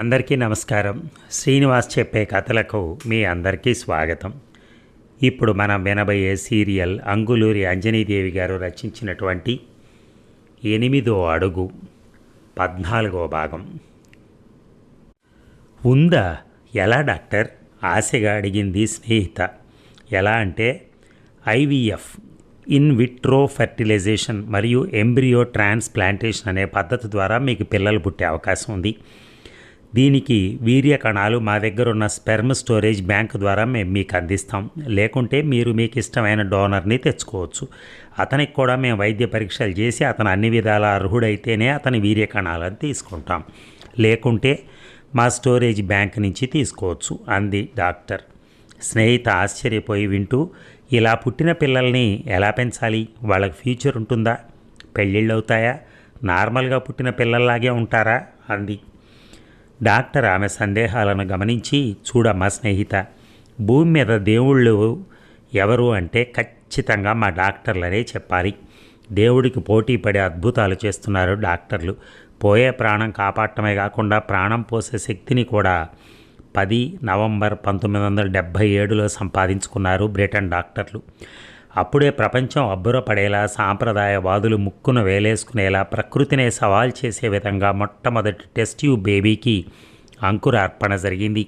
అందరికీ నమస్కారం. శ్రీనివాస్ చెప్పే కథలకు మీ అందరికీ స్వాగతం. ఇప్పుడు మనం వినబోయే సీరియల్ అంగులూరి అంజనీదేవి గారు రచించినటువంటి ఎనిమిదో అడుగు పద్నాలుగో భాగం. ఉందా? ఎలా డాక్టర్? ఆశగా అడిగింది స్నేహిత. ఎలా అంటే ఐవీఎఫ్ ఇన్ విట్రో ఫెర్టిలైజేషన్ మరియు ఎంబ్రియో ట్రాన్స్ప్లాంటేషన్ అనే పద్ధతి ద్వారా మీకు పిల్లలు పుట్టే అవకాశం ఉంది. దీనికి వీర్య కణాలు మా దగ్గర ఉన్న స్పెర్మ్ స్టోరేజ్ బ్యాంక్ ద్వారా మేము మీకు అందిస్తాం. లేకుంటే మీరు మీకు ఇష్టమైన డోనర్ని తెచ్చుకోవచ్చు. అతనికి కూడా మేము వైద్య పరీక్షలు చేసి అతను అన్ని విధాల అర్హుడైతేనే అతని వీర్య కణాలను తీసుకుంటాం. లేకుంటే మా స్టోరేజ్ బ్యాంక్ నుంచి తీసుకోవచ్చు అంది డాక్టర్. స్నేహిత ఆశ్చర్యపోయి వింటూ ఇలా పుట్టిన పిల్లల్ని ఎలా పెంచాలి? వాళ్ళకి ఫ్యూచర్ ఉంటుందా? పెళ్ళిళ్ళు అవుతాయా నార్మల్గా పుట్టిన పిల్లల్లాగే ఉంటారా? అంది. డాక్టర్ ఆమె సందేహాలను గమనించి చూడమ్మా స్నేహిత భూమి మీద దేవుళ్ళు ఎవరు అంటే ఖచ్చితంగా మా డాక్టర్లనే చెప్పాలి. దేవుడికి పోటీ పడే అద్భుతాలు చేస్తున్నారు డాక్టర్లు. పోయే ప్రాణం కాపాడటమే కాకుండా ప్రాణం పోసే శక్తిని కూడా పది నవంబర్ పంతొమ్మిది వందల డెబ్భై ఏడులో సంపాదించుకున్నారు బ్రిటన్ డాక్టర్లు. అప్పుడే ప్రపంచం అబ్బురపడేలా సాంప్రదాయవాదులు ముక్కున వేలేసుకునేలా ప్రకృతినే సవాల్ చేసే విధంగా మొట్టమొదటి టెస్ట్ ట్యూబ్ బేబీకి అంకురార్పణ జరిగింది.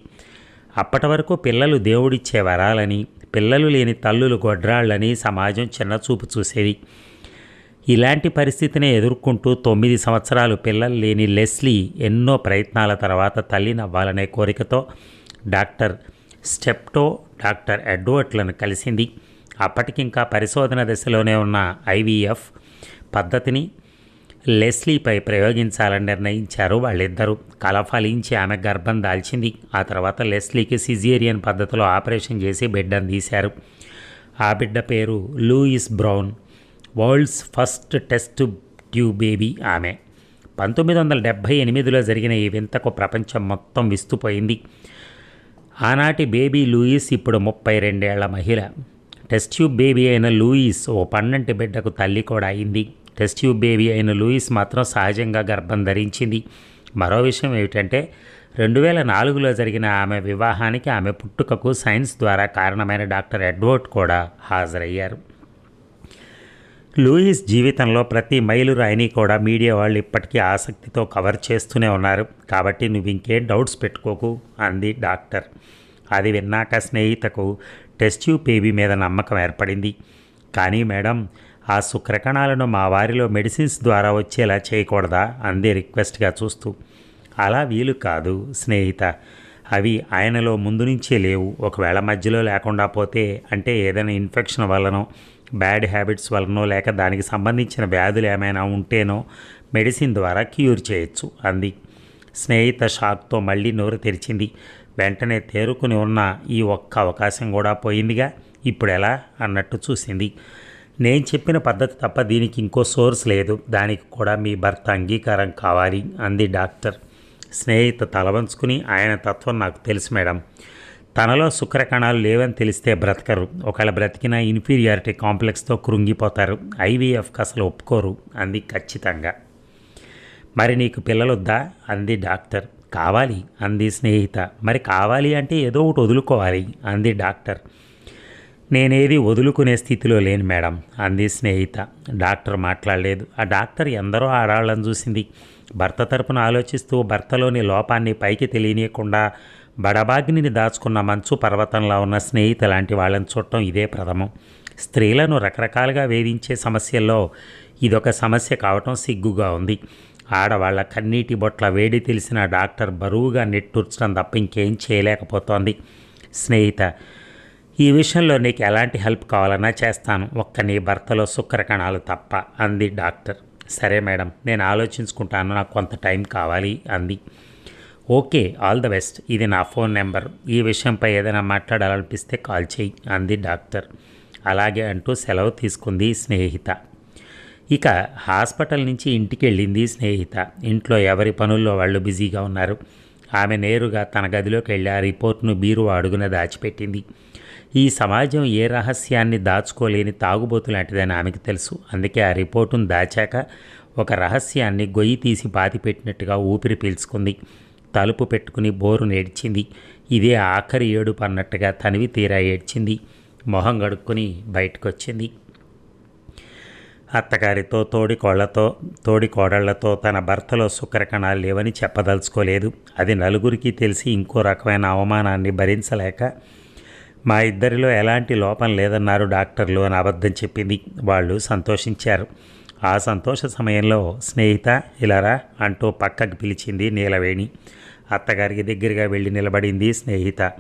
అప్పటి వరకు పిల్లలు దేవుడిచ్చే వరాలని పిల్లలు లేని తల్లులు గొడ్రాళ్ళని సమాజం చిన్నచూపు చూసేది. ఇలాంటి పరిస్థితిని ఎదుర్కొంటూ తొమ్మిది సంవత్సరాలు పిల్లలు లేని లెస్లీ ఎన్నో ప్రయత్నాల తర్వాత తల్లినవ్వాలనే కోరికతో డాక్టర్ స్టెప్టో డాక్టర్ ఎడ్వర్ట్లను కలిసింది. అప్పటికింకా పరిశోధన దశలోనే ఉన్న ఐవీఎఫ్ పద్ధతిని లెస్లీపై ప్రయోగించాలని నిర్ణయించారు వాళ్ళిద్దరూ. కల ఫలించి ఆమె గర్భం దాల్చింది. ఆ తర్వాత లెస్లీకి సిజేరియన్ పద్ధతిలో ఆపరేషన్ చేసి బిడ్డను తీశారు. ఆ బిడ్డ పేరు Louise Brown world's first test tube baby ఆమె. పంతొమ్మిది వందల డెబ్భై ఎనిమిదిలో జరిగిన ఈ వింతకు ప్రపంచం మొత్తం విస్తుపోయింది. ఆనాటి బేబీ లూయిస్ ఇప్పుడు ముప్పై రెండేళ్ళ మహిళ. టెస్ట్ ట్యూబ్ బేబీ అయిన లూయిస్ ఓ పన్నెంటి బిడ్డకు తల్లి కూడా అయింది. టెస్ట్ ట్యూబ్ బేబీ అయిన లూయిస్ మాత్రం సహజంగా గర్భం ధరించింది. మరో విషయం ఏమిటంటే రెండు వేల నాలుగులో జరిగిన ఆమె వివాహానికి ఆమె పుట్టుకకు సైన్స్ ద్వారా కారణమైన డాక్టర్ ఎడ్వర్డ్ కూడా హాజరయ్యారు. లూయిస్ జీవితంలో ప్రతి మైలురాయిని కూడా మీడియా వాళ్ళు ఇప్పటికీ ఆసక్తితో కవర్ చేస్తూనే ఉన్నారు. కాబట్టి నువ్వు ఇంకేం డౌట్స్ పెట్టుకోకు అంది డాక్టర్. అది విన్నాక స్నేహితకు టెస్ట్ ట్యూబ్ బేబీ మీద నమ్మకం ఏర్పడింది. కానీ మేడం ఆ శుక్రకణాలను మా వారిలో మెడిసిన్స్ ద్వారా వచ్చేలా చేయకూడదా అందే రిక్వెస్ట్గా చూస్తూ. అలా వీలు కాదు స్నేహిత. అవి ఆయనలో ముందు నుంచే లేవు. ఒకవేళ మధ్యలో లేకుండా పోతే అంటే ఏదైనా ఇన్ఫెక్షన్ వల్లనో బ్యాడ్ హ్యాబిట్స్ వలనో లేక దానికి సంబంధించిన వ్యాధులు ఏమైనా ఉంటేనో మెడిసిన్ ద్వారా క్యూర్ చేయొచ్చు అంది. స్నేహిత షాక్తో మళ్ళీ నోరు తెరిచింది. వెంటనే తేరుకుని ఉన్న ఈ ఒక్క అవకాశం కూడా పోయిందిగా. ఇప్పుడు ఎలా? అన్నట్టు చూసింది. నేను చెప్పిన పద్ధతి తప్ప దీనికి ఇంకో సోర్స్ లేదు. దానికి కూడా మీ భర్త అంగీకారం కావాలి అంది డాక్టర్. స్నేహిత తలవంచుకుని ఆయన తత్వం నాకు తెలుసు మేడం. తనలో శుక్రకణాలు లేవని తెలిస్తే బ్రతకరు. ఒకవేళ బ్రతికిన ఇన్ఫీరియారిటీ కాంప్లెక్స్తో కృంగిపోతారు. ఐవీఎఫ్కి అసలు ఒప్పుకోరు అంది ఖచ్చితంగా. మరి నీకు పిల్లలొద్దా? అంది డాక్టర్. కావాలి అంది స్నేహిత. మరి కావాలి అంటే ఏదో ఒకటి వదులుకోవాలి అంది డాక్టర్. నేనేది వదులుకునే స్థితిలో లేను మేడం అంది స్నేహిత. డాక్టర్ మాట్లాడలేదు. ఆ డాక్టర్ ఎందరో ఆడాళ్ళని చూసింది. భర్త తరపున ఆలోచిస్తూ భర్తలోని లోపాన్ని పైకి తెలియనీయకుండా బడబాగ్నిని దాచుకున్న మంచు పర్వతంలో ఉన్న స్నేహిత లాంటి వాళ్ళని చూడటం ఇదే ప్రథమం. స్త్రీలను రకరకాలుగా వేధించే సమస్యల్లో ఇదొక సమస్య కావటం సిగ్గుగా ఉంది. ఆడవాళ్ళ కన్నీటి బొట్ల వేడి తెలిసిన డాక్టర్ బరువుగా నెట్టూర్చడం తప్ప ఇంకేం చేయలేకపోతోంది. స్నేహిత ఈ విషయంలో నీకు ఎలాంటి హెల్ప్ కావాలన్నా చేస్తాను. ఒక్క నీ భర్తలో శుక్రకణాలు తప్ప అంది డాక్టర్. సరే మేడం నేను ఆలోచించుకుంటాను. నాకు కొంత టైం కావాలి అంది. Okay all the best. ఇది నా ఫోన్ నెంబర్. ఈ విషయంపై ఏదైనా మాట్లాడాలనిపిస్తే కాల్ చేయి అంది డాక్టర్. అలాగే అంటూ సెలవు తీసుకుంది స్నేహిత. ఇక హాస్పిటల్ నుంచి ఇంటికి వెళ్ళింది స్నేహిత. ఇంట్లో ఎవరి పనుల్లో వాళ్ళు బిజీగా ఉన్నారు. ఆమె నేరుగా తన గదిలోకి వెళ్ళి ఆ రిపోర్ట్ను బీరు అడుగున దాచిపెట్టింది. ఈ సమాజం ఏ రహస్యాన్ని దాచుకోలేని తాగుబోతు లాంటిదని ఆమెకు తెలుసు. అందుకే ఆ రిపోర్టును దాచాక ఒక రహస్యాన్ని గొయ్యి తీసి పాతిపెట్టినట్టుగా ఊపిరి పీల్చుకుంది. తలుపు పెట్టుకుని బోరు నేడ్చింది. ఇదే ఆఖరి ఏడుపు అన్నట్టుగా తనివి తీరా ఏడ్చింది. మొహం గడుక్కుని బయటకొచ్చింది. అత్తగారితో తోడి కోళ్ళతో తోడి కోడళ్ళతో తన భర్తలో శుక్రకణాలు లేవని చెప్పదలుచుకోలేదు. అది నలుగురికి తెలిసి ఇంకో రకమైన అవమానాన్ని భరించలేక మా ఇద్దరిలో ఎలాంటి లోపం లేదన్నారు డాక్టర్లు అని అబద్ధం చెప్పింది. వాళ్ళు సంతోషించారు. ఆ సంతోష సమయంలో స్నేహిత ఇలారా అంటూ పక్కకు పిలిచింది నీలవేణి. అత్తగారికి దగ్గరగా వెళ్ళి నిలబడింది స్నేహిత.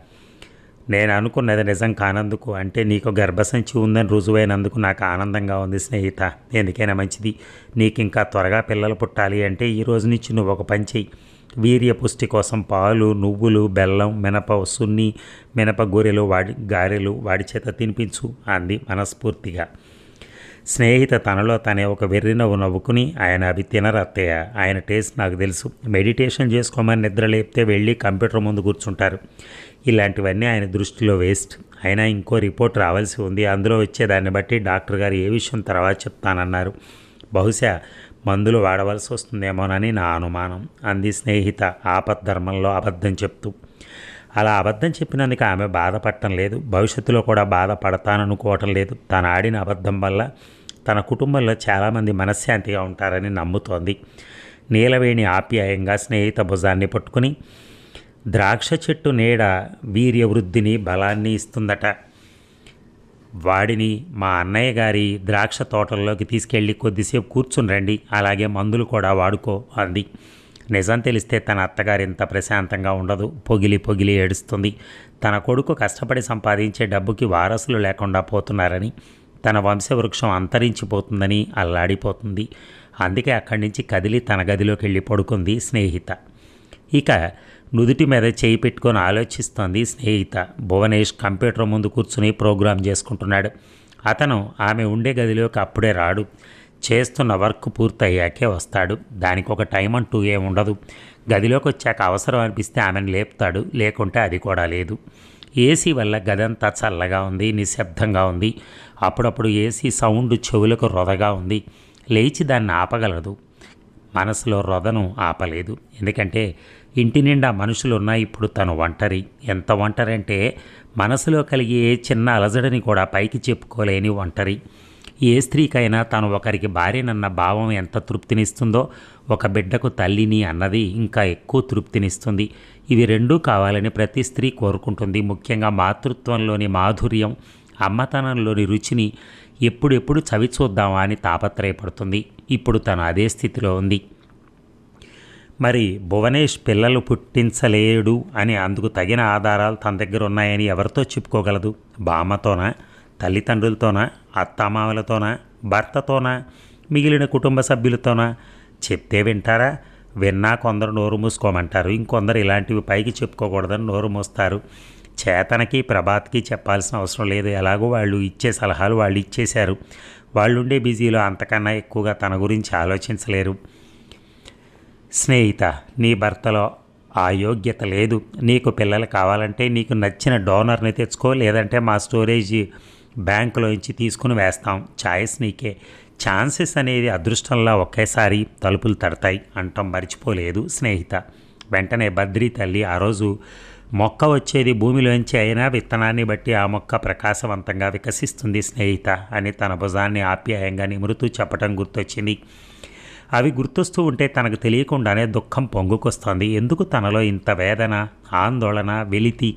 నేను అనుకున్నది నిజం కానందుకు అంటే నీకు గర్భసంచి ఉందని రుజువైనందుకు నాకు ఆనందంగా ఉంది స్నేహిత. ఎందుకైనా మంచిది. నీకు ఇంకా త్వరగా పిల్లలు పుట్టాలి అంటే ఈరోజు నుంచి నువ్వు ఒక పని చెయ్యి. వీర్య పుష్టి కోసం పాలు నువ్వులు బెల్లం మినప సున్ని మినప గొర్రెలు వాడి గారెలు వాడి చేత తినిపించు అంది మనస్ఫూర్తిగా. స్నేహిత తనలో తనే ఒక వెర్రి నవ్వు నవ్వుకుని ఆయన అవి తినరత్తయ్య ఆయన టేస్ట్ నాకు తెలుసు. మెడిటేషన్ చేసుకోమని నిద్ర లేపితే వెళ్ళి కంప్యూటర్ ముందు కూర్చుంటారు. ఇలాంటివన్నీ ఆయన దృష్టిలో వేస్ట్. అయినా ఇంకో రిపోర్ట్ రావాల్సి ఉంది. అందులో వచ్చే దాన్ని బట్టి డాక్టర్ గారు ఏ విషయం తర్వాత చెప్తానన్నారు. బహుశా మందులు వాడవలసి వస్తుందేమోనని నా అనుమానం. అంది స్నేహిత ఆపద్ధర్మంలో అబద్ధం చెప్తూ. అలా అబద్ధం చెప్పినందుకు ఆమె బాధపడటం లేదు. భవిష్యత్తులో కూడా బాధపడతాననుకోవటం లేదు. తను ఆడిన అబద్ధం వల్ల తన కుటుంబంలో చాలామంది మనశ్శాంతిగా ఉంటారని నమ్ముతోంది. నీలవేణి ఆప్యాయంగా స్నేహిత భుజాన్ని పట్టుకుని ద్రాక్ష చెట్టు నీడ వీర్యవృద్ధిని బలాన్ని ఇస్తుందట. వాడిని మా అన్నయ్య గారి ద్రాక్ష తోటల్లోకి తీసుకెళ్ళి కొద్దిసేపు కూర్చుని రండి అలాగే మందులు కూడా వాడుకో అంది. నిజం తెలిస్తే తన అత్తగారు ఇంత ప్రశాంతంగా ఉండదు. పొగిలి పొగిలి ఏడుస్తుంది. తన కొడుకు కష్టపడి సంపాదించే డబ్బుకి వారసులు లేకుండా పోతున్నారని తన వంశవృక్షం అంతరించిపోతుందని అల్లాడిపోతుంది. అందుకే అక్కడి నుంచి కదిలి తన గదిలోకి వెళ్ళి పడుకుంది స్నేహిత. ఇక నుదుటి మీద చేయి పెట్టుకొని ఆలోచిస్తోంది స్నేహిత. భువనేష్ కంప్యూటర్ ముందు కూర్చుని ప్రోగ్రామ్ చేసుకుంటున్నాడు. అతను ఆమె ఉండే గదిలోకి అప్పుడే రాడు. చేస్తున్న వర్క్ పూర్తయ్యాకే వస్తాడు. దానికి ఒక టైం అంటూ ఏముండదు గదిలోకి వచ్చాక అవసరం అనిపిస్తే ఆమెను లేపుతాడు. లేకుంటే అది కూడా లేదు. ఏసీ వల్ల గదంతా చల్లగా ఉంది నిశ్శబ్దంగా ఉంది. అప్పుడప్పుడు ఏసీ సౌండ్ చెవులకు రొదగా ఉంది. లేచి దాన్ని ఆపగలదు. మనసులో రొదను ఆపలేదు. ఎందుకంటే ఇంటి నిండా మనుషులు ఇప్పుడు తను ఒంటరి. ఎంత ఒంటరి అంటే మనసులో కలిగే చిన్న అలజడిని కూడా పైకి చెప్పుకోలేని ఒంటరి. ఏ స్త్రీకైనా తను ఒకరికి భార్యనన్న భావం ఎంత తృప్తినిస్తుందో ఒక బిడ్డకు తల్లిని అన్నది ఇంకా ఎక్కువ తృప్తినిస్తుంది. ఇవి రెండూ కావాలని ప్రతి స్త్రీ కోరుకుంటుంది. ముఖ్యంగా మాతృత్వంలోని మాధుర్యం అమ్మతనంలోని రుచిని ఎప్పుడెప్పుడు చవి చూద్దామా అని తాపత్రయపడుతుంది. ఇప్పుడు తను అదే స్థితిలో ఉంది. మరి భువనేష్ పిల్లలు పుట్టించలేడు అని అందుకు తగిన ఆధారాలు తన దగ్గర ఉన్నాయని ఎవరితో చెప్పుకోగలదు? బామ్మతోనా? తల్లిదండ్రులతోనా? అత్తమామలతోనా? భర్తతోనా? మిగిలిన కుటుంబ సభ్యులతోనా? చెప్తే వింటారా? విన్నా కొందరు నోరు మూసుకోమంటారు. ఇంకొందరు ఇలాంటివి పైకి చెప్పుకోకూడదని నోరు మూస్తారు. చేతనకి ప్రభాత్కి చెప్పాల్సిన అవసరం లేదు. ఎలాగో వాళ్ళు ఇచ్చే సలహాలు వాళ్ళు ఇచ్చేశారు. వాళ్ళుండే బిజీలో అంతకన్నా ఎక్కువగా తన గురించి ఆలోచించలేరు. స్నేహిత నీ భర్తలో ఆ యోగ్యత లేదు. నీకు పిల్లలు కావాలంటే నీకు నచ్చిన డోనర్ని తెచ్చుకో లేదంటే మా స్టోరేజ్ బ్యాంకులోంచి తీసుకుని వేస్తాం. ఛాయిస్ నీకే. ఛాన్సెస్ అనేది అదృష్టంలా ఒకేసారి తలుపులు తడతాయి. అంటాం మర్చిపోలేదు స్నేహిత. వెంటనే బద్రి తల్లి ఆ రోజు మొక్క వచ్చేది భూమిలోంచి అయినా విత్తనాన్ని బట్టి ఆ మొక్క ప్రకాశవంతంగా వికసిస్తుంది స్నేహిత అని తన భుజాన్ని ఆప్యాయంగా నిమురుతూ చెప్పటం గుర్తొచ్చింది. అవి గుర్తొస్తూ ఉంటే తనకు తెలియకుండానే దుఃఖం పొంగుకొస్తోంది. ఎందుకు తనలో ఇంత వేదన ఆందోళన వెలితి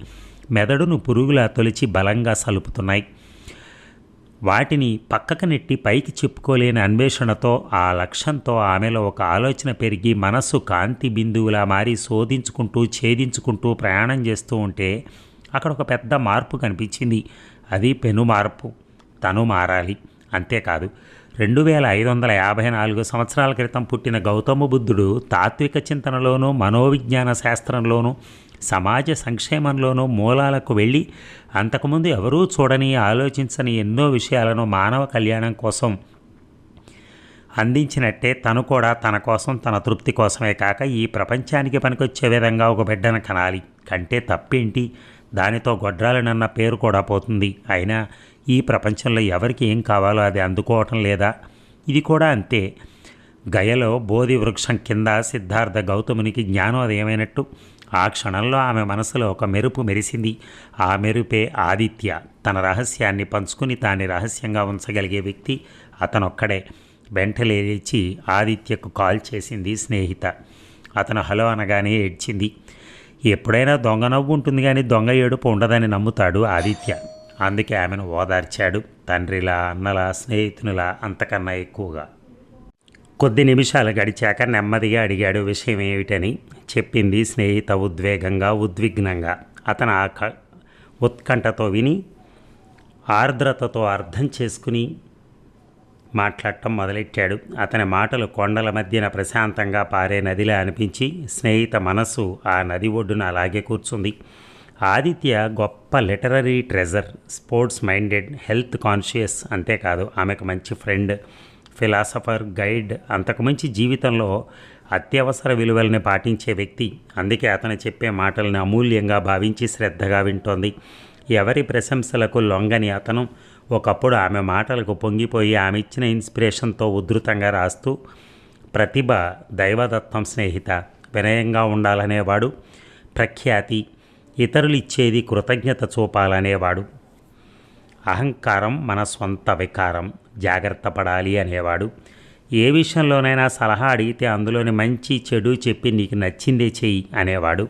మెదడును పురుగులా తొలిచి బలంగా సలుపుతున్నాయి? వాటిని పక్కకు నెట్టి పైకి చెప్పుకోలేని అన్వేషణతో ఆ లక్ష్యంతో ఆమెలో ఒక ఆలోచన పెరిగి మనస్సు కాంతి బిందువులా మారి శోధించుకుంటూ ఛేదించుకుంటూ ప్రయాణం చేస్తూ ఉంటే అక్కడ ఒక పెద్ద మార్పు కనిపించింది. అది పెను మార్పు. తను మారాలి. అంతేకాదు రెండు వేల ఐదు వందల యాభై నాలుగు సంవత్సరాల క్రితం పుట్టిన గౌతమ బుద్ధుడు తాత్విక చింతనలోనూ మనోవిజ్ఞాన శాస్త్రంలోనూ సమాజ సంక్షేమంలోనూ మూలాలకు వెళ్ళి అంతకుముందు ఎవరూ చూడని ఆలోచించని ఎన్నో విషయాలను మానవ కళ్యాణం కోసం అందించినట్టే తను కూడా తన కోసం తన తృప్తి కోసమే కాక ఈ ప్రపంచానికి పనికొచ్చే విధంగా ఒక బిడ్డను కనాలి. కంటే తప్పేంటి? దానితో గొడ్రాలనన్న పేరు కూడా పోతుంది. అయినా ఈ ప్రపంచంలో ఎవరికి ఏం కావాలో అది అందుకోవటం లేదా? ఇది కూడా అంతే. గయలో బోధి వృక్షం కింద సిద్ధార్థ గౌతమునికి జ్ఞానోదయమైనట్టు ఆ క్షణంలో ఆమె మనసులో ఒక మెరుపు మెరిసింది. ఆ మెరుపే ఆదిత్య. తన రహస్యాన్ని పంచుకుని తాని రహస్యంగా ఉంచగలిగే వ్యక్తి అతనొక్కడే. వెంటలే లేచి ఆదిత్యకు కాల్ చేసింది స్నేహిత. అతను హలో అనగానే ఏడ్చింది. ఎప్పుడైనా దొంగ నవ్వు ఉంటుంది కానీ దొంగ ఏడుపు ఉండదని నమ్ముతాడు ఆదిత్య. అందుకే ఆమెను ఓదార్చాడు తండ్రిలా అన్నలా స్నేహితునిలా అంతకన్నా ఎక్కువగా. కొద్ది నిమిషాలు గడిచాక నెమ్మదిగా అడిగాడు విషయం ఏమిటని? చెప్పింది స్నేహిత ఉద్వేగంగా ఉద్విగ్నంగా. అతను ఆ క ఉత్కంఠతో విని ఆర్ద్రతతో అర్థం చేసుకుని మాట్లాడటం మొదలెట్టాడు. అతని మాటలు కొండల మధ్యన ప్రశాంతంగా పారే నదిలా అనిపించి స్నేహిత మనసు ఆ నది ఒడ్డున అలాగే కూర్చుంది. ఆదిత్య గొప్ప literary treasure sports minded health conscious అంతేకాదు. ఆమెకు మంచి ఫ్రెండ్ ఫిలాసఫర్ గైడ్ అంతకుమించి జీవితంలో అత్యవసర విలువల్ని పాటించే వ్యక్తి. అందుకే అతను చెప్పే మాటల్ని అమూల్యంగా భావించి శ్రద్ధగా వింటోంది. ఎవరి ప్రశంసలకు లొంగని అతను ఒకప్పుడు ఆమె మాటలకు పొంగిపోయి ఆమె ఇచ్చిన ఇన్స్పిరేషన్తో ఉధృతంగా రాస్తూ ప్రతిభ దైవదత్తం స్నేహిత వినయంగా ఉండాలనేవాడు ప్రఖ్యాతి ఇతరులు ఇచ్చేది కృతజ్ఞత చూపాలనేవాడు. అహంకారం మన సొంత వికారం జాగ్రత్త పడాలి అనేవాడు. ఏ విషయంలోనైనా సలహా అడిగితే అందులోని మంచి చెడు చెప్పి నీకు నచ్చిందే చెయ్యి అనేవాడు.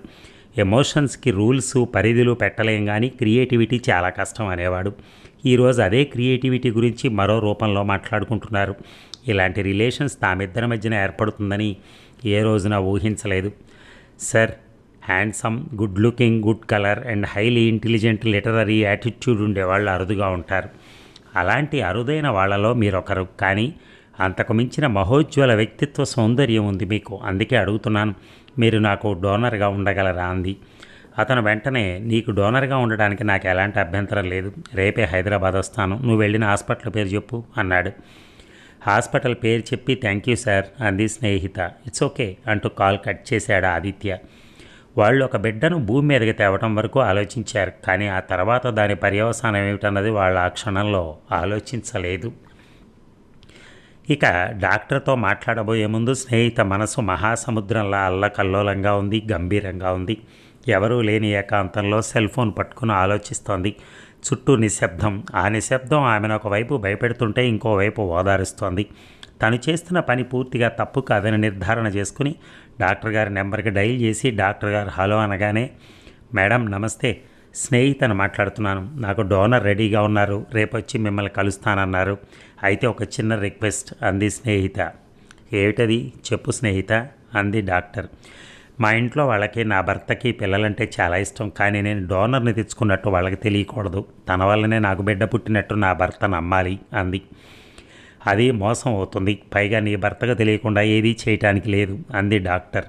ఎమోషన్స్కి రూల్స్ పరిధులు పెట్టలేం కానీ క్రియేటివిటీ చాలా కష్టం అనేవాడు. ఈరోజు అదే క్రియేటివిటీ గురించి మరో రూపంలో మాట్లాడుకుంటున్నారు. ఇలాంటి రిలేషన్స్ తామిద్దరి మధ్యన ఏర్పడుతుందని ఏ రోజున ఊహించలేదు. Sir handsome good looking good colour and highly intelligent literary attitude ఉండేవాళ్ళు అరుదుగా ఉంటారు. అలాంటి అరుదైన వాళ్ళలో మీరొకరు. కానీ అంతకు మించిన మహోజ్వల వ్యక్తిత్వ సౌందర్యం ఉంది మీకు. అందుకే అడుగుతున్నాను మీరు నాకు డోనర్గా ఉండగలరా అంది. అతను వెంటనే నీకు డోనర్గా ఉండడానికి నాకు ఎలాంటి అభ్యంతరం లేదు. రేపే హైదరాబాద్ వస్తాను. నువ్వు వెళ్ళిన హాస్పిటల్ పేరు చెప్పు అన్నాడు. హాస్పిటల్ పేరు చెప్పి థ్యాంక్ యూ సార్ అంది స్నేహిత. ఇట్స్ ఓకే అంటూ కాల్ కట్ చేశాడు ఆదిత్య. వాళ్ళు ఒక బిడ్డను భూమి మీదకి తేవటం వరకు ఆలోచించారు కానీ ఆ తర్వాత దాని పర్యవసానం ఏమిటన్నది వాళ్ళు ఆ క్షణంలో ఆలోచించలేదు. ఇక డాక్టర్తో మాట్లాడబోయే ముందు స్నేహిత మనసు మహాసముద్రంలా అల్లకల్లోలంగా ఉంది గంభీరంగా ఉంది. ఎవరూ లేని ఏకాంతంలో సెల్ ఫోన్ పట్టుకుని ఆలోచిస్తోంది. చుట్టూ నిశ్శబ్దం. ఆ నిశ్శబ్దం ఆమెను ఒకవైపు భయపెడుతుంటే ఇంకోవైపు ఓదారుస్తోంది. తను చేస్తున్న పని పూర్తిగా తప్పు కాదని నిర్ధారణ చేసుకుని డాక్టర్ గారి నెంబర్కి డైల్ చేసి డాక్టర్ గారు హలో అనగానే మేడం నమస్తే. స్నేహితను మాట్లాడుతున్నాను. నాకు డోనర్ రెడీగా ఉన్నారు. రేపొచ్చి మిమ్మల్ని కలుస్తానన్నారు. అయితే ఒక చిన్న రిక్వెస్ట్ అంది స్నేహిత. ఏమిటది? చెప్పు స్నేహిత అంది డాక్టర్. మా ఇంట్లో వాళ్ళకి నా భర్తకి పిల్లలంటే చాలా ఇష్టం. కానీ నేను డోనర్ని తెచ్చుకున్నట్టు వాళ్ళకి తెలియకూడదు. తన వల్లనే నాకు బిడ్డ పుట్టినట్టు నా భర్త నమ్మాలి అంది. అది మోసం అవుతుంది. పైగా నీ భర్తకు తెలియకుండా ఏదీ చేయటానికి లేదు అంది డాక్టర్.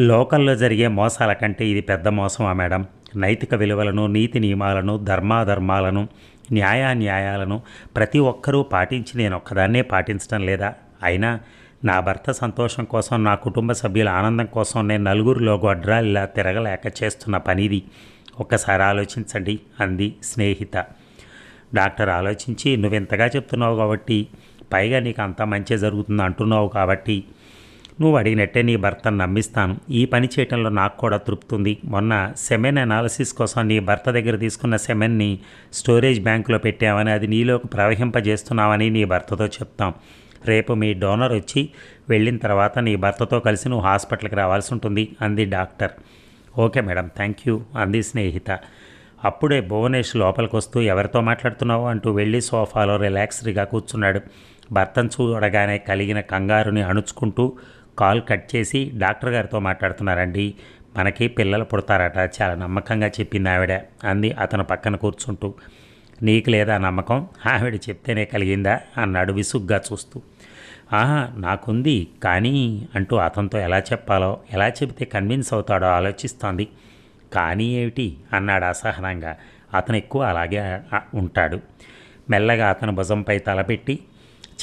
లోకల్లో జరిగే మోసాల కంటే ఇది పెద్ద మోసమా మేడం? నైతిక విలువలను నీతి నియమాలను ధర్మాధర్మాలను న్యాయాన్యాయాలను ప్రతి ఒక్కరూ పాటించి నేను ఒక్కదాన్నే పాటించడం లేదా? అయినా నా భర్త సంతోషం కోసం నా కుటుంబ సభ్యుల ఆనందం కోసం నేను నలుగురిలో గొడ్రాలిలా తిరగలేక చేస్తున్న పనిది. ఒక్కసారి ఆలోచించండి అంది స్నేహిత. డాక్టర్ ఆలోచించి నువ్వింతగా చెప్తున్నావు కాబట్టి పైగా నీకు అంతా మంచి జరుగుతుంది అంటున్నావు కాబట్టి నువ్వు అడిగినట్టే నీ భర్తను నమ్మిస్తాను. ఈ పని చేయటంలో నాకు కూడా తృప్తి ఉంది మొన్న సెమెన్ అనాలిసిస్ కోసం నీ భర్త దగ్గర తీసుకున్న సెమెన్ని స్టోరేజ్ బ్యాంకులో పెట్టామని అది నీలోకి ప్రవహింపజేస్తున్నావని నీ భర్తతో చెప్తాం. రేపు మీ డోనర్ వచ్చి వెళ్ళిన తర్వాత నీ భర్తతో కలిసి నువ్వు హాస్పిటల్కి రావాల్సి ఉంటుంది అంది doctor. Okay madam thank you అంది స్నేహిత. అప్పుడే భువనేష్ లోపలికి వస్తూ ఎవరితో మాట్లాడుతున్నావు? అంటూ వెళ్ళి సోఫాలో రిలాక్స్డ్గా కూర్చున్నాడు. భర్తను చూడగానే కలిగిన కంగారుని అణుచుకుంటూ కాల్ కట్ చేసి డాక్టర్ గారితో మాట్లాడుతున్నారండి. మనకి పిల్లలు పుడతారట. చాలా నమ్మకంగా చెప్పింది ఆవిడ అంది అతను పక్కన కూర్చుంటూ. నీకు లేదా నమ్మకం? ఆవిడ చెప్తేనే కలిగిందా? అన్నాడు విసుగ్గా చూస్తూ. ఆహా నాకుంది. కానీ అంటూ అతనితో ఎలా చెప్పాలో? ఎలా చెబితే కన్విన్స్ అవుతాడో ఆలోచిస్తోంది. కానీ ఏమిటి? అన్నాడు అసహనంగా. అతను ఎక్కువ అలాగే ఉంటాడు. మెల్లగా అతను భుజంపై తలపెట్టి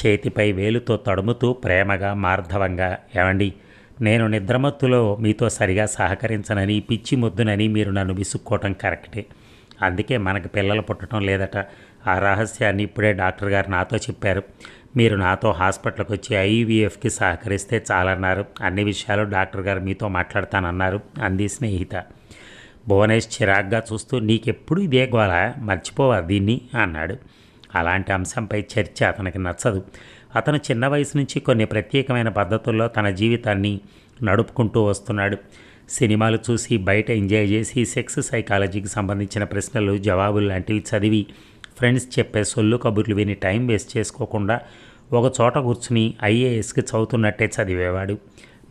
చేతిపై వేలుతో తడుముతూ ప్రేమగా మార్ధవంగా ఏమండి నేను నిద్రమత్తులో మీతో సరిగా సహకరించనని పిచ్చి ముద్దునని మీరు నన్ను విసుక్కోవటం కరెక్టే. అందుకే మనకు పిల్లలు పుట్టడం లేదట. ఆ రహస్యాన్ని ఇప్పుడే డాక్టర్ గారు నాతో చెప్పారు. మీరు నాతో హాస్పిటల్కి వచ్చి ఐవీఎఫ్కి సహకరిస్తే చాలన్నారు. అన్ని విషయాలు డాక్టర్ గారు మీతో మాట్లాడతానన్నారు. అంది స్నేహిత. భువనేష్ చిరాగ్గా చూస్తూ నీకెప్పుడు ఇదే గోల? మర్చిపోవా దీన్ని? అన్నాడు. అలాంటి అంశంపై చర్చ అతనికి నచ్చదు. అతను చిన్న వయసు నుంచి కొన్ని ప్రత్యేకమైన పద్ధతుల్లో తన జీవితాన్ని నడుపుకుంటూ వస్తున్నాడు. సినిమాలు చూసి బయట ఎంజాయ్ చేసి సెక్స్ సైకాలజీకి సంబంధించిన ప్రశ్నలు జవాబులు లాంటివి చదివి ఫ్రెండ్స్ చెప్పే సొల్లు కబుర్లు విని టైం వేస్ట్ చేసుకోకుండా ఒక చోట కూర్చుని ఐఏఎస్కి చదువుతున్నట్టే చదివేవాడు.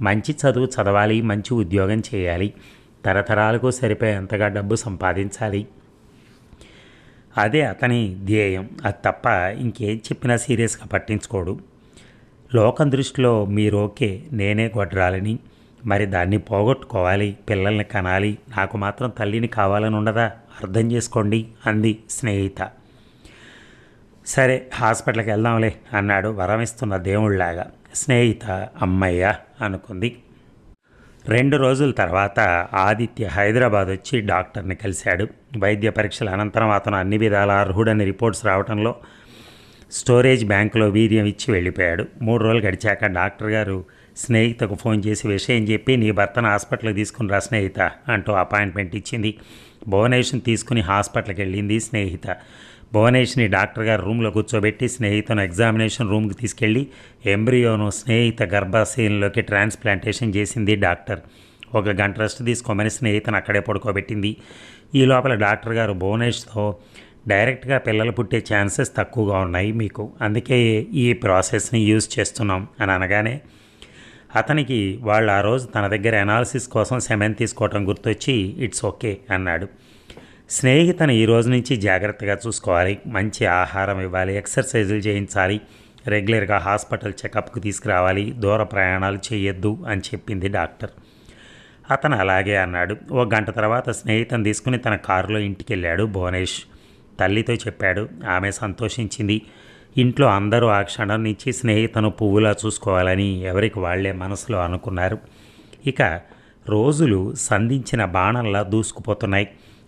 మంచి చదువు చదవాలి మంచి ఉద్యోగం చేయాలి. తరతరాలకు సరిపోయేంతగా డబ్బు సంపాదించాలి. అదే అతని ధ్యేయం. అది తప్ప ఇంకేం చెప్పినా సీరియస్గా పట్టించుకోడు. లోకం దృష్టిలో మీరు ఓకే నేనే గొడ్రాలని. మరి దాన్ని పోగొట్టుకోవాలి పిల్లల్ని కనాలి నాకు మాత్రం తల్లిని కావాలని ఉండదా? అర్థం చేసుకోండి అంది స్నేహిత. సరే హాస్పిటల్కి వెళ్దాంలే అన్నాడు వరమిస్తున్న దేవుళ్ళాగా స్నేహిత అమ్మయ్య అనుకుంది. రెండు రోజుల తర్వాత ఆదిత్య హైదరాబాద్ వచ్చి డాక్టర్ని కలిశాడు. వైద్య పరీక్షల అనంతరం అతను అన్ని విధాల అర్హుడని రిపోర్ట్స్ రావడంలో స్టోరేజ్ బ్యాంకులో వీర్యం ఇచ్చి వెళ్ళిపోయాడు. మూడు రోజులు గడిచాక డాక్టర్ గారు స్నేహితకు ఫోన్ చేసి విషయం చెప్పి నీ భర్తను హాస్పిటల్కి తీసుకుని రా స్నేహిత అంటూ అపాయింట్మెంట్ ఇచ్చింది. భువనేశ్వరం తీసుకుని హాస్పిటల్కి వెళ్ళింది స్నేహిత. భువనేష్ని డాక్టర్ గారు రూమ్లో కూర్చోబెట్టి స్నేహితను ఎగ్జామినేషన్ రూమ్కి తీసుకెళ్ళి ఎంబ్రియోను స్నేహిత గర్భాశయంలోకి ట్రాన్స్ప్లాంటేషన్ చేసింది డాక్టర్. ఒక గంట రెస్ట్ తీసుకోమని స్నేహితను అక్కడే పడుకోబెట్టింది. ఈ లోపల డాక్టర్ గారు భువనేష్తో డైరెక్ట్గా పిల్లలు పుట్టే ఛాన్సెస్ తక్కువగా ఉన్నాయి మీకు. అందుకే ఈ ప్రాసెస్ని యూజ్ చేస్తున్నాం అని అనగానే అతనికి వాళ్ళు ఆ రోజు తన దగ్గర ఎనాలిసిస్ కోసం సెమెన్ తీసుకోవటం గుర్తొచ్చి ఇట్స్ ఓకే అన్నాడు. స్నేహితను ఈ రోజు నుంచి జాగ్రత్తగా చూసుకోవాలి. మంచి ఆహారం ఇవ్వాలి. ఎక్సర్సైజులు చేయించాలి. రెగ్యులర్గా హాస్పిటల్ చెకప్కి తీసుకురావాలి. దూర ప్రయాణాలు చేయొద్దు అని చెప్పింది డాక్టర్. అతను అలాగే అన్నాడు. ఓ గంట తర్వాత స్నేహితం తీసుకుని తన కారులో ఇంటికి వెళ్ళాడు భువనేష్. తల్లితో చెప్పాడు. ఆమె సంతోషించింది. ఇంట్లో అందరూ ఆ క్షణం నుంచి స్నేహితను పువ్వులా చూసుకోవాలని ఎవరికి వాళ్ళే మనసులో అనుకున్నారు. ఇక రోజులు సంధించిన బాణంలా దూసుకుపోతున్నాయి.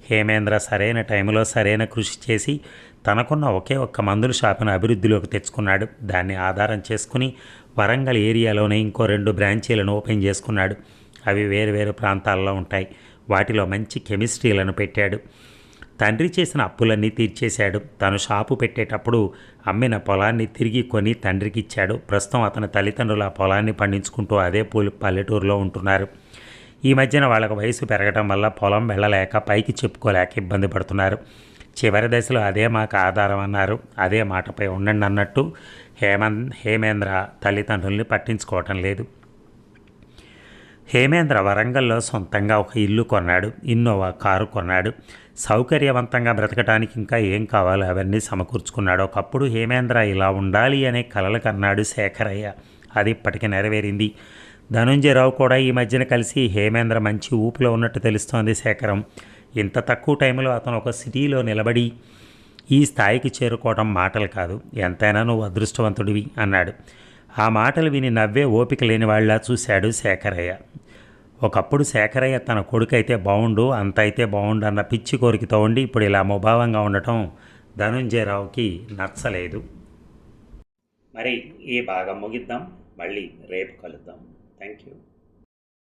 హేమేంద్ర సరైన టైంలో సరైన కృషి చేసి తనకున్న ఒకే ఒక్క మందుల షాపును అభివృద్ధిలోకి తెచ్చుకున్నాడు. దాన్ని ఆధారం చేసుకుని వరంగల్ ఏరియాలోనే ఇంకో రెండు బ్రాంచీలను ఓపెన్ చేసుకున్నాడు. అవి వేరు వేరు ప్రాంతాల్లో ఉంటాయి. వాటిలో మంచి కెమిస్ట్రీలను పెట్టాడు. తండ్రి చేసిన అప్పులన్నీ తీర్చేశాడు. తను షాపు పెట్టేటప్పుడు అమ్మిన పొలాన్ని తిరిగి కొని తండ్రికి ఇచ్చాడు. ప్రస్తుతం అతని తల్లిదండ్రులు ఆ పొలాన్ని పండించుకుంటూ అదే పూలు పల్లెటూరులో ఉంటున్నారు. ఈ మధ్యన వాళ్ళకు వయసు పెరగటం వల్ల పొలం వెళ్ళలేక పైకి చెప్పుకోలేక ఇబ్బంది పడుతున్నారు. చివరి దశలో అదే మాకు ఆధారం అన్నారు. అదే మాటపై ఉండండి అన్నట్టు హేమంత్ హేమేంద్ర తల్లిదండ్రుల్ని పట్టించుకోవటం లేదు. హేమేంద్ర వరంగల్లో సొంతంగా ఒక ఇల్లు కొన్నాడు. ఇన్నోవా కారు కొన్నాడు. సౌకర్యవంతంగా బ్రతకటానికి ఇంకా ఏం కావాలో? అవన్నీ సమకూర్చుకున్నాడు. ఒకప్పుడు హేమేంద్ర ఇలా ఉండాలి అనే కలలు కన్నాడు శేఖరయ్య. అది ఇప్పటికీ నెరవేరింది. ధనుంజయరావు కూడా ఈ మధ్యన కలిసి హేమేంద్ర మంచి ఊపిలో ఉన్నట్టు తెలుస్తోంది శేఖరం. ఇంత తక్కువ టైంలో అతను ఒక సిటీలో నిలబడి ఈ స్థాయికి చేరుకోవడం మాటలు కాదు. ఎంతైనా నువ్వు అదృష్టవంతుడివి అన్నాడు. ఆ మాటలు విని నవ్వే ఓపిక లేని వాళ్ళ చూశాడు శేఖరయ్య. ఒకప్పుడు శేఖరయ్య తన కొడుకైతే బాగుండు అంత అయితే బాగుండు అన్న పిచ్చి కోరికతో ఉండి ఇప్పుడు ఇలా ముభావంగా ఉండటం ధనుంజయరావుకి నచ్చలేదు. మరి ఈ భాగం ముగిద్దాం. మళ్ళీ రేపు కలుద్దాం. Thank you